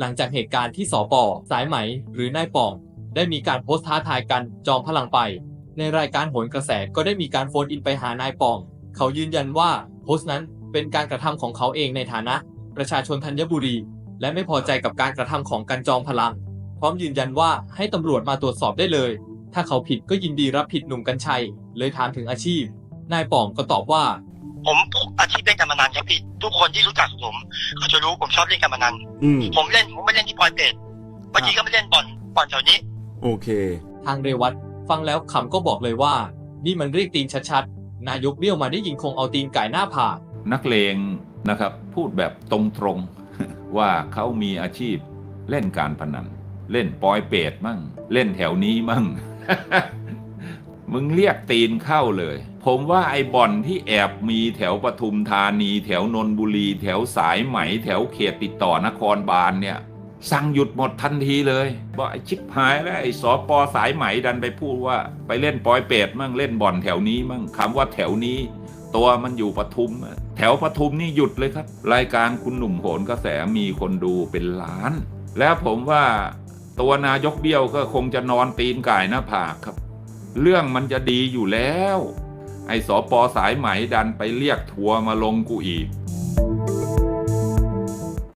หลังจากเหตุการณ์ที่สปอสายไหม หรือนายป่อง ได้มีการโพสต์ท้าทายกันจอมพลังไป ในรายการโหนกระแสก็ได้มีการโฟนอินไปหานายป่อง เขายืนยันว่าโพสต์นั้นเป็นการกระทำของเขาเองในฐานะ ประชาชนธัญบุรี และไม่พอใจกับการกระทำของกันจอมพลัง พร้อมยืนยันว่าให้ตำรวจมาตรวจสอบได้เลย ถ้าเขาผิดก็ยินดีรับผิดหนุ่มกัญชัย เลยถามถึงอาชีพ นายป่องก็ตอบว่า ผมอาชีพเล่นการพนันครับพี่ทุกคนที่รู้จักผมเขาจะรู้ผมชอบเล่นการพนันอืมผมเล่นผมไม่เล่นที่ปอยเป็ดบางทีก็ไม่เล่นบ่อนบ่อนแถวนี้ โอเค ทางเรวัตฟังแล้วขำก็บอกเลยว่า นี่มันเรียกตีนชัดๆ นายกเบี้ยวมาได้ยิงคงเอาตีนไก่หน้าผาก นักเลงนะครับพูดแบบตรงๆ ว่าเขามีอาชีพเล่นการพนัน เล่นปอยเปรตมั่ง เล่นแถวนี้มั่ง มึงเรียกตีนเข้าเลย ผมว่าไอ้บ่อนที่แอบมีแถวปทุมธานี แถวนนบุรี แถวสายไหม แถวเขตติดต่อนครบาลเนี่ยสั่งหยุดหมดทันทีเลยบอกไอ้ชิบหายแล้วไอ้สอปอสายไหมดันไปพูดว่าไปเล่นปอยเปรตมั่งเล่นบ่อนแถวนี้มั่งคำว่าแถวนี้ ตัวมันอยู่ปทุม แถวปทุมนี่หยุดเลยครับ รายการคุณหนุ่มโหนกระแสมีคนดูเป็นล้าน แล้วผมว่าตัวนายกเบี้ยวก็คงจะนอนตีนก่ายหน้าผากครับ เรื่องมันจะดีอยู่แล้ว ไอ้สอปอสายไหมดันไปเรียกทัวร์มาลงกูอีก